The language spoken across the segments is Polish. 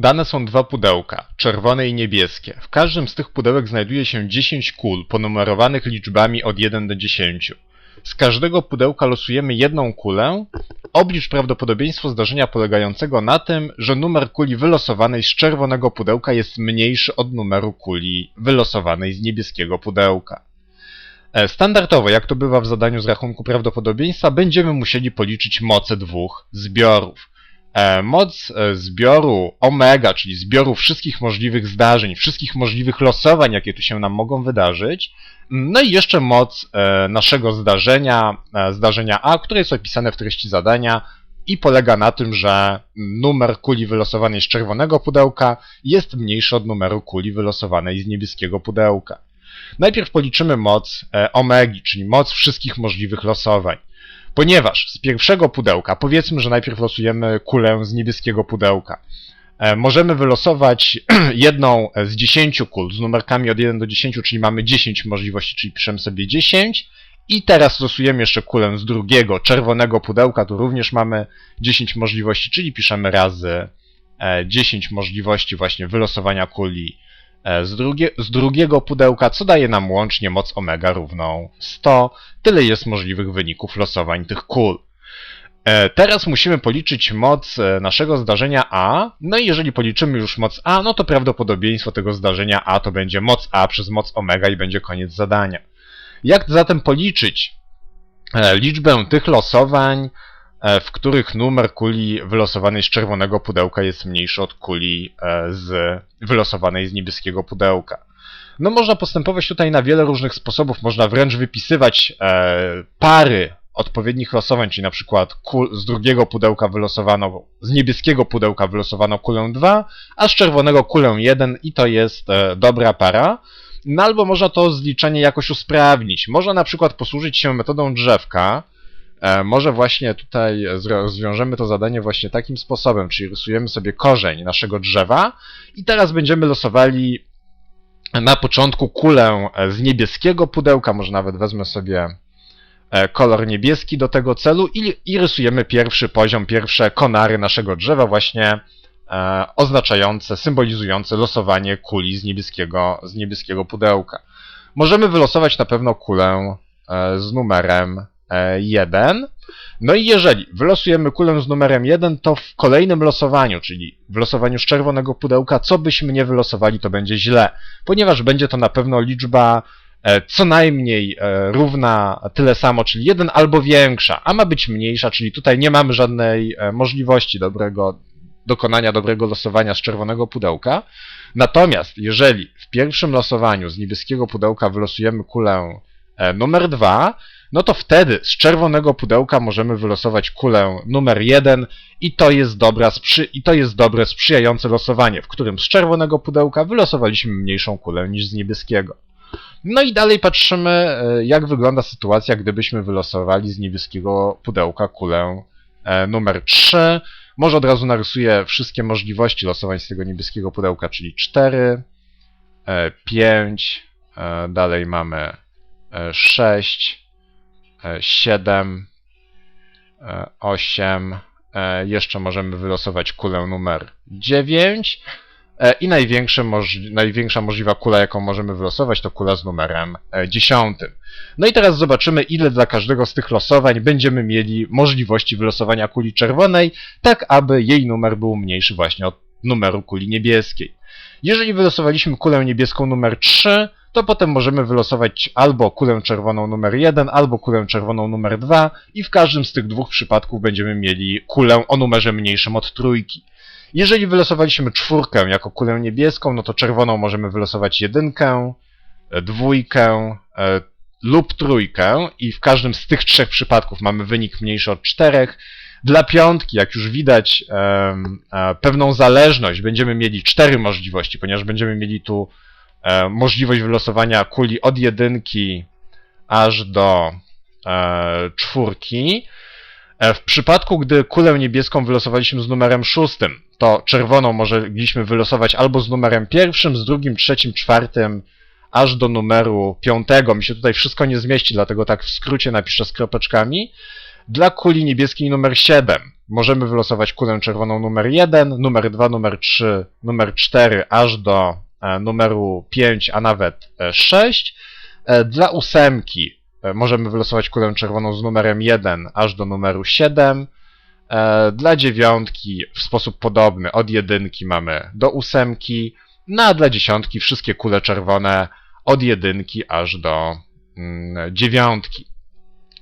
Dane są dwa pudełka, czerwone i niebieskie. W każdym z tych pudełek znajduje się 10 kul ponumerowanych liczbami od 1 do 10. Z każdego pudełka losujemy jedną kulę. Oblicz prawdopodobieństwo zdarzenia polegającego na tym, że numer kuli wylosowanej z czerwonego pudełka jest mniejszy od numeru kuli wylosowanej z niebieskiego pudełka. E, Standardowo, jak to bywa w zadaniu z rachunku prawdopodobieństwa, będziemy musieli policzyć moce dwóch zbiorów. E, Moc e, zbioru omega, czyli zbioru wszystkich możliwych zdarzeń, wszystkich możliwych losowań, jakie tu się nam mogą wydarzyć, no i jeszcze moc e, naszego zdarzenia, zdarzenia A, które jest opisane w treści zadania i polega na tym, że numer kuli wylosowanej z czerwonego pudełka jest mniejszy od numeru kuli wylosowanej z niebieskiego pudełka. Najpierw policzymy moc omegi, czyli moc wszystkich możliwych losowań. Ponieważ z pierwszego pudełka, powiedzmy, że najpierw losujemy kulę z niebieskiego pudełka, e, możemy wylosować jedną z 10 kul z numerkami od 1 do 10, czyli mamy 10 możliwości, czyli piszemy sobie 10. I teraz losujemy jeszcze kulę z drugiego, czerwonego pudełka, tu również mamy 10 możliwości, czyli piszemy razy e, 10 możliwości właśnie wylosowania kuli e, z, drugie, z drugiego pudełka, co daje nam łącznie moc omega równą 100. Tyle jest możliwych wyników losowań tych kul. E, Teraz musimy policzyć moc e, naszego zdarzenia A. No i jeżeli policzymy już moc A, no to prawdopodobieństwo tego zdarzenia A to będzie moc A przez moc omega i będzie koniec zadania. Jak zatem policzyć e, liczbę tych losowań, e, w których numer kuli wylosowanej z czerwonego pudełka jest mniejszy od kuli e, z wylosowanej z niebieskiego pudełka? No można postępować tutaj na wiele różnych sposobów. Można wręcz wypisywać e, pary odpowiednich losowań, czyli na przykład z drugiego pudełka wylosowano, z niebieskiego pudełka wylosowano kulę 2, a z czerwonego kulę 1 i to jest e, dobra para. No albo można to zliczenie jakoś usprawnić. Można na przykład posłużyć się metodą drzewka. E, może właśnie tutaj rozwiążemy to zadanie właśnie takim sposobem, czyli rysujemy sobie korzeń naszego drzewa i teraz będziemy losowali na początku kulę e, z niebieskiego pudełka, może nawet wezmę sobie e, kolor niebieski do tego celu i, i rysujemy pierwszy poziom, pierwsze konary naszego drzewa, właśnie oznaczające, symbolizujące losowanie kuli z niebieskiego, z niebieskiego pudełka. Możemy wylosować na pewno kulę z numerem 1. No i jeżeli wylosujemy kulę z numerem 1, to w kolejnym losowaniu, czyli w losowaniu z czerwonego pudełka, co byśmy nie wylosowali, to będzie źle, ponieważ będzie to na pewno liczba e, co najmniej e, równa tyle samo, czyli 1 albo większa, a ma być mniejsza, czyli tutaj nie mamy żadnej e, możliwości dobrego dokonania dobrego losowania z czerwonego pudełka. Natomiast jeżeli w pierwszym losowaniu z niebieskiego pudełka wylosujemy kulę e, numer 2, no to wtedy z czerwonego pudełka możemy wylosować kulę numer 1 i to jest, dobra, i to jest dobre, sprzyjające losowanie, w którym z czerwonego pudełka wylosowaliśmy mniejszą kulę niż z niebieskiego. No i dalej patrzymy, e, jak wygląda sytuacja, gdybyśmy wylosowali z niebieskiego pudełka kulę e, numer 3. Może od razu narysuję wszystkie możliwości losowań z tego niebieskiego pudełka, czyli 4, 5, e, dalej mamy 6, 7, 8, jeszcze możemy wylosować kulę numer 9 e, i największe moż- największa możliwa kula, jaką możemy wylosować, to kula z numerem e, 10. No i teraz zobaczymy, ile dla każdego z tych losowań będziemy mieli możliwości wylosowania kuli czerwonej, tak aby jej numer był mniejszy właśnie od numeru kuli niebieskiej. Jeżeli wylosowaliśmy kulę niebieską numer 3, to potem możemy wylosować albo kulę czerwoną numer 1, albo kulę czerwoną numer 2 i w każdym z tych dwóch przypadków będziemy mieli kulę o numerze mniejszym od trójki. Jeżeli wylosowaliśmy czwórkę jako kulę niebieską, no to czerwoną możemy wylosować jedynkę, e, dwójkę e, lub trójkę i w każdym z tych trzech przypadków mamy wynik mniejszy od czterech. Dla piątki, jak już widać, em, e, pewną zależność będziemy mieli cztery możliwości, ponieważ będziemy mieli tu e, możliwość wylosowania kuli od jedynki aż do e, czwórki. E, W przypadku, gdy kulę niebieską wylosowaliśmy z numerem szóstym, to czerwoną mogliśmy wylosować albo z numerem pierwszym, z drugim, trzecim, czwartym, aż do numeru piątego. Mi się tutaj wszystko nie zmieści, dlatego tak w skrócie napiszę z kropeczkami. Dla kuli niebieskiej numer 7 możemy wylosować kulę czerwoną numer 1, numer 2, numer 3, numer 4, aż do numeru 5, a nawet e, 6. E, Dla ósemki e, możemy wylosować kulę czerwoną z numerem 1 aż do numeru 7. E, Dla dziewiątki w sposób podobny od jedynki mamy do ósemki, no a dla dziesiątki wszystkie kule czerwone od jedynki aż do mm, dziewiątki.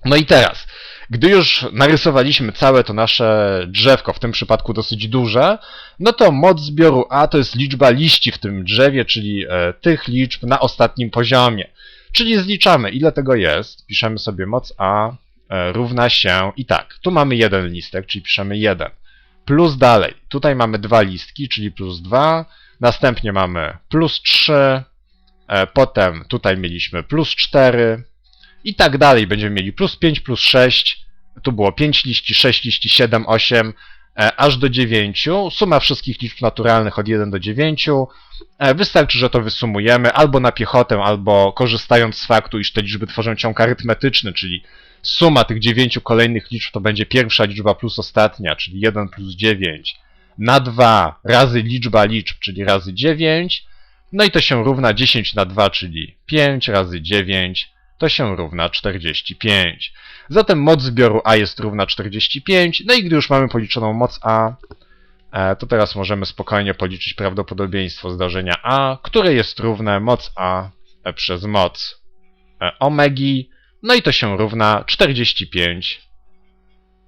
No i teraz, gdy już narysowaliśmy całe to nasze drzewko, w tym przypadku dosyć duże, no to moc zbioru A to jest liczba liści w tym drzewie, czyli e, tych liczb na ostatnim poziomie. Czyli zliczamy, ile tego jest. Piszemy sobie moc A e, równa się i tak. Tu mamy jeden listek, czyli piszemy 1. Plus dalej. Tutaj mamy dwa listki, czyli plus 2. Następnie mamy plus 3. E, potem tutaj mieliśmy plus 4. I tak dalej. Będziemy mieli plus 5, plus 6. Tu było 5 liści, 6 liści, 7, 8, e, aż do 9. Suma wszystkich liczb naturalnych od 1 do 9. E, Wystarczy, że to wysumujemy albo na piechotę, albo korzystając z faktu, iż te liczby tworzą ciąg arytmetyczny, czyli suma tych dziewięciu kolejnych liczb to będzie pierwsza liczba plus ostatnia, czyli 1 plus 9, na 2 razy liczba liczb, czyli razy 9, no i to się równa 10 na 2, czyli 5 razy 9, to się równa 45. Zatem moc zbioru A jest równa 45, no i gdy już mamy policzoną moc A, e, to teraz możemy spokojnie policzyć prawdopodobieństwo zdarzenia A, które jest równe moc A e, przez moc e, omegi, no i to się równa 45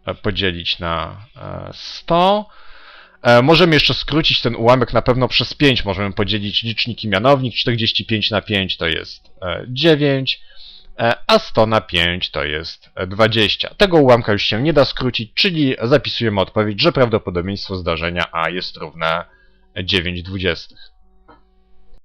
e, podzielić na e, 100. E, Możemy jeszcze skrócić ten ułamek na pewno przez 5. Możemy podzielić licznik i mianownik. 45 na 5 to jest e, 9, e, a 100 na 5 to jest e, 20. Tego ułamka już się nie da skrócić, czyli zapisujemy odpowiedź, że prawdopodobieństwo zdarzenia A jest równe 9 dwudziestych.